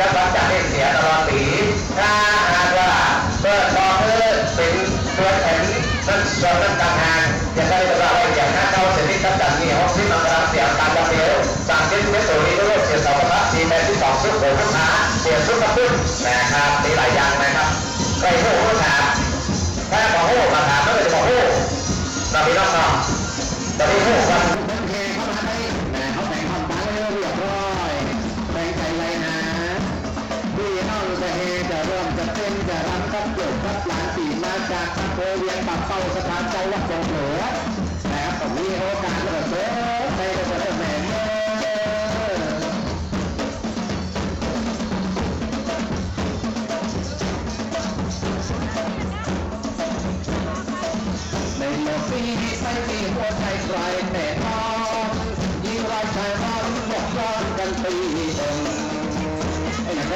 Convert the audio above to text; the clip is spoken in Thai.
จะกำจัดให้เสียตลอดปีถ้าหากว่าเปิดต่อเพื่อเป็นตัวแข็งนั่นส่วนนั้นต่างหากอย่างไรก็ว่าอย่างนั้นเขาเสร็จที่กำจัดนี่วกสิบอัตราเสียตามระเบียบจามสิบเมตรตัวนี้ก็เสียสองพันสี่แปดสิบสองซุดโหดมาเสียซุกกระตุ้นนะครับมีหลายอย่างนะครับใครผู้ผู้ถามถ้าบอกผู้มาถามก็จะบอกผู้เราพี่น้องตอนนี้ผู้มา จะเป็นจะรำก็เกิดก็หลานปีมาจากพระโพเวียนปักเป้าสถานเจ้าวัดบเหนือแะคบผมมีโอกาสเล้วก็เซ่ในกระแสแม่ในโลกนี้ใส่ตีหัวใจใครแต่ทองยิ่งไรักชยร้อนหมดร้อนกันปีหนึ่ง